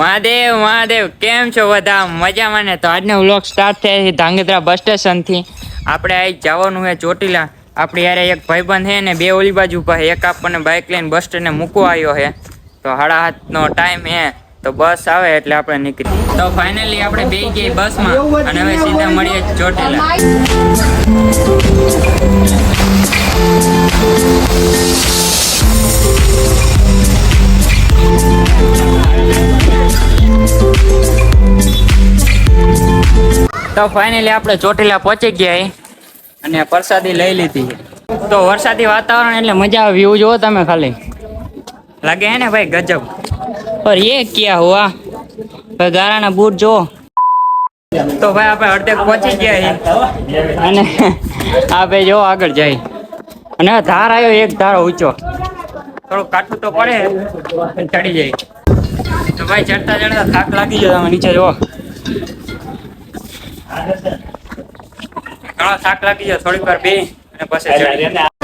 મહાદેવ મહાદેવ, કેમ છો બધા? મજામાં ને? તો આજનો વ્લોગ સ્ટાર્ટ થયા છે ધાંગધ્રા બસ સ્ટેશનથી આપણે આજ જવાનું છે ચોટીલા. આપણે યારે એક ભાઈબંધ છે ને, બે ઓલી બાજુ પાસે એક આપણને બાઇક લઈને બસ સ્ટેન્ડને મૂકવા આવ્યો છે. તો સાડા હાથનો ટાઈમ છે. તો બસ આવે એટલે આપણે નીકળી. તો ફાઇનલી આપણે બે ગઈ બસમાં અને હવે સીધા મળીએ ચોટીલા. તો ફાઇનલી આપણે ચોટીલા પહોંચી ગયા અને પ્રસાદી લઈ લીધી તો વરસાદી વાતાવરણ એટલે મજા આવે વ્યૂ જુઓ તમે ખાલી. લાગે હે ને ભાઈ ગજબ. પર એ ક્યાં હોવા ભાઈ ગારાના બૂટ જુઓ. તો ભાઈ આપણે અડધે પહોંચી ગયા અને આ ભાઈ જો આગળ જાય. અને ધાર આવ્યો, એક ધાર ઊંચો. થોડું કાઠું તો પડે ચડી જાય. તો ભાઈ ચડતા ચડતા થાક લાગી જાય તમે નીચે, જુઓ. ઘણો થાક લાગી ગયો. થોડી વાર બે અને પછી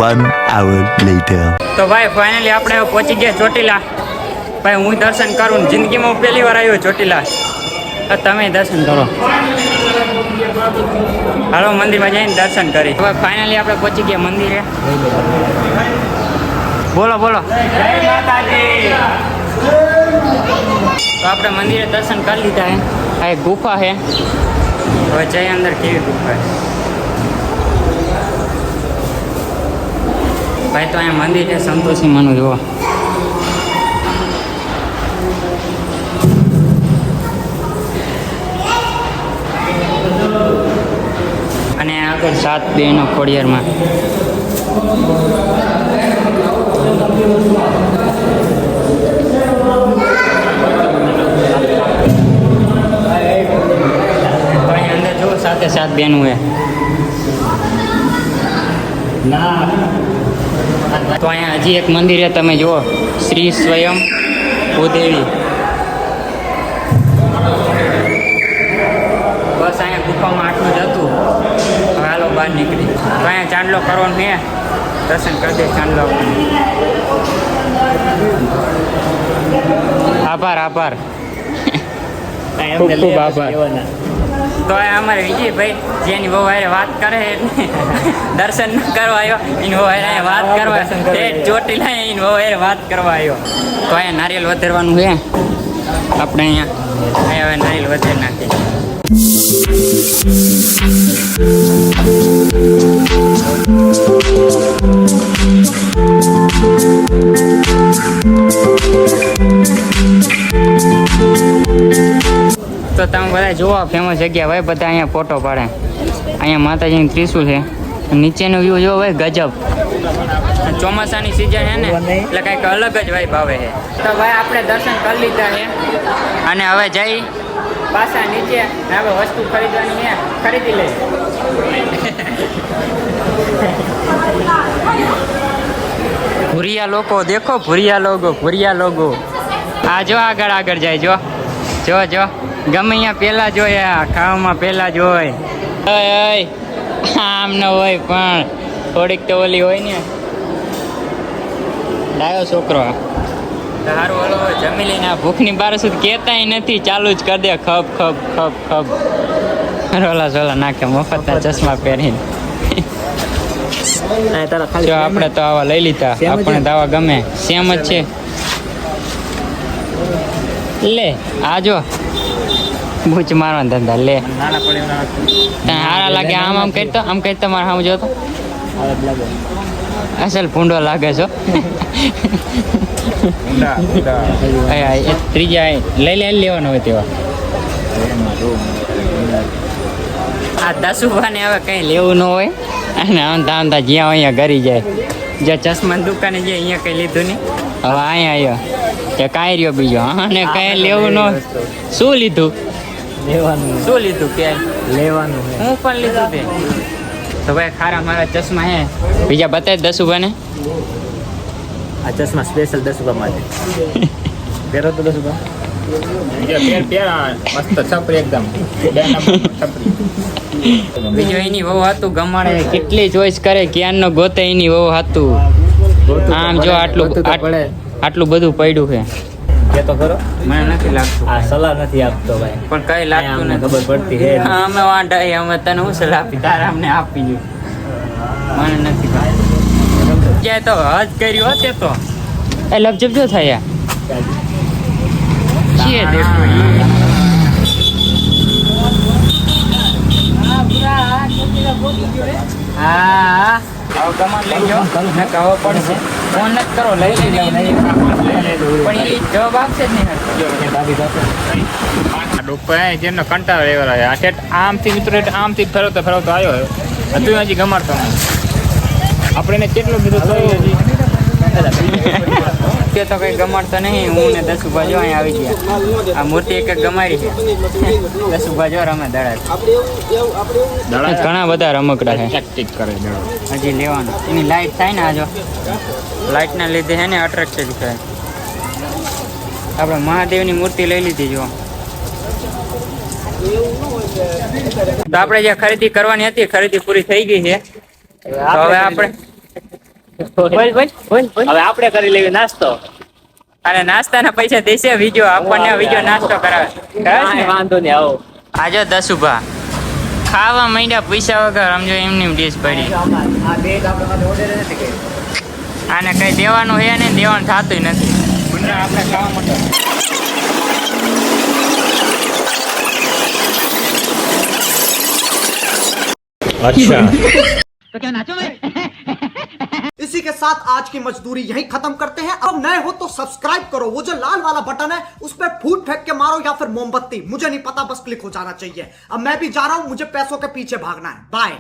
One hour later. તો ભાઈ ફાઇનલી આપણે પહોંચી ગયા ચોટીલા. ભાઈ હું દર્શન કરું જિંદગીમાં હું પહેલી વાર આવ્યો ચોટીલા. તમે દર્શન કરો. હાલો મંદિરમાં જઈને દર્શન કરી. હવે ફાઇનલી આપણે પહોંચી ગયા મંદિરે. બોલો બોલો. તો આપણે મંદિરે દર્શન કરી લીધા હે. આ એક ગુફા છે હવે જઈ અંદર કેવી ગુફા ભાઈ, તો અહીંયા મંદિર છે, સંતોષી માનું, જુઓ. અને આગળ સાત બેનો ખોડિયારમાં. સાથે એ તો અહીંયા હજી એક મંદિર છે તમે જુઓ. શ્રી સ્વયં ભૂદેવી બસ અહીંયા ગુફામાં આટલું જ હતું. હાલો બહાર નીકળી. તો અહીંયા ચાંદલો કરવાનો મેં દર્શન કરી દે ચાંદલો આભાર આભાર. ખૂબ ખૂબ આભાર. તો અમારે વિજયભાઈ જેની બહુ હારે વાત કરે દર્શન કરવા આવ્યો એની બહુ હારે વાત કરવા તે ચોટીલા એની બહુ હારે વાત કરવા આવ્યો. તો અહીંયા નારિયેલ વધારવાનું છે. આપણે અહીંયા અહીંયા હવે નારિયેલ તો તમે બધા જોવા ફેમસ જગ્યા ભાઈ બધા અહીંયા ફોટો પાડે. અહીંયા માતાજીની ત્રિશુલ છે. નીચેનો વ્યૂ જોવો ભાઈ ગજબ. ચોમાસાની સિઝન છે ને એટલે કંઈક અલગ જ ભાઈ ભાવે છે. તો ભાઈ આપણે દર્શન કરી લીધા છે. અને હવે જઈ પાછા નીચે. હવે વસ્તુ ખરીદવાની છે. ખરીદી લે ભૂરિયા લોકો દેખો ભૂરિયા લોકો ભૂરિયા લોકો. આ જો આગળ આગળ જાય જો. જો જો. ગમે અહીંયા પેલા જોયા ખાવામાં પેલા જ હોય. ઓય ઓય આમ ન હોય પણ. થોડીક તો ઓલી હોય ને. ડાયો છોકરો સારું ઓલો જમી લઈને આ ભૂખની બાર સુધી કહેતાય નથી ચાલુ જ કરી દે ખપ ખપ ખપ ખપ. રોલા ઝોલા નાખે મફતના ચશ્મા પહેરીને. જો આપણે તો આવા લઈ લીધા. આપણે તો આવા ગમે. સેમ જ છે. લે આજો જો. બૂચ મારવાનો ધંધા લે. હારા લાગે આમ આમ કહેતો આમ કહેતો મારે સામે જોતો? અસલ ભૂંડો લાગે છો. એ, ત્રીજા લઈ લઈ લેવાનો હોય તેવા. આ દસુભાને હવે કઈ લેવું ન હોય. અને આમતા આમતા જ્યાં અહીંયા ઘરી જાય. જ્યાં ચશ્મા દુકાને જાય અહીંયા કઈ લીધું નહીં. હવે અહીંયા આવ્યો. કે કાંઈ રહ્યો બીજો. હા અને કઈ લેવું ન. શું લીધું? લેવાનું શું લીધું કે? લેવાનું હું પણ લીધું તે તો ભાઈ ખારા મારા ચશ્મા હે. બીજા બતાવી દસુભાને આ ચશ્મા સ્પેશિયલ દસ ઊભા માટે પહેરો તો દસ ઊભા. બીજો એની વહુ હતું ગમાડે. કેટલી ચોઈસ કરે. ક્યારનો ગોતે એની વહુ હતું. આમ જો આટલું. આટલું બધું પડ્યું છે. કે તો ખરો? મને નથી લાગતું આ સલાહ નથી આપતો ભાઈ. પણ કઈ લાગતું અમને નથી. ખબર પડતી હે અમે વાંઢાઈ અમે તને હું સલાહ આપી? તારા અમને આપી જો મને નથી ભાઈ. ક્યાંય તો હજ કર્યો તે તો. એ લપજપ જો થયા છીએ દેખો. હા હવે કમાન લઈ જાઓ. ને કહો પડશે. ફોન નથી કરો લઈ લેજો. પણ એ જવાબ આપશે જ નહીં જેમનો કંટાળો લેવાનો રહ્યો આ ઠેઠ આમથી મિત્રો આમથી ફેરવતો ફેરવતો આવ્યો હતું હજુ ગમાડતો આપણે એને કેટલું કીધું થયું હજી. તે તો કઈ ગમાડતો નહીં. હું ને દસુભા જો અહીં આવી ગયા. આ મૂર્તિ એક ગમાડી છે. દસુભા જો રમે દડા ઘણા બધા રમકડા છે. હજી લેવાનું. એની લાઈટ થાય ને આજો જો. લાઈટના લીધે છે ને અટ્રેક્ટેડ થાય. આપણે મહાદેવની મૂર્તિ લઈ લીધી જો તો આપણે જે ખરીદી કરવાની હતી ખરીદી પૂરી થઈ ગઈ છે. તો હવે આપણે હવે આપણે કરી લેવી નાસ્તો. અને નાસ્તાના પૈસા દેશે બીજો આપણને બીજો નાસ્તો કરાવે? વાંધો નહીં આવો. આજો દસ ઊભા ખાવા માંડ્યા પૈસા વગર સમજો એમની ડીશ પડી. આ બે આપણે માટે ઓર્ડર નથી કર્યો આને કઈ દેવાનું હે ને દેવાનું થતું નથી. પુનઃ આપણે ખાવા માટે અચ્છા इसी के साथ आज की मजदूरी यही खत्म करते हैं। अब नए हो तो सब्सक्राइब करो। वो जो लाल वाला बटन है, उस पर फूट फेंक के मारो या फिर मोमबत्ती। मुझे नहीं पता, बस क्लिक हो जाना चाहिए। अब मैं भी जा रहा हूँ, मुझे पैसों के पीछे भागना है। बाय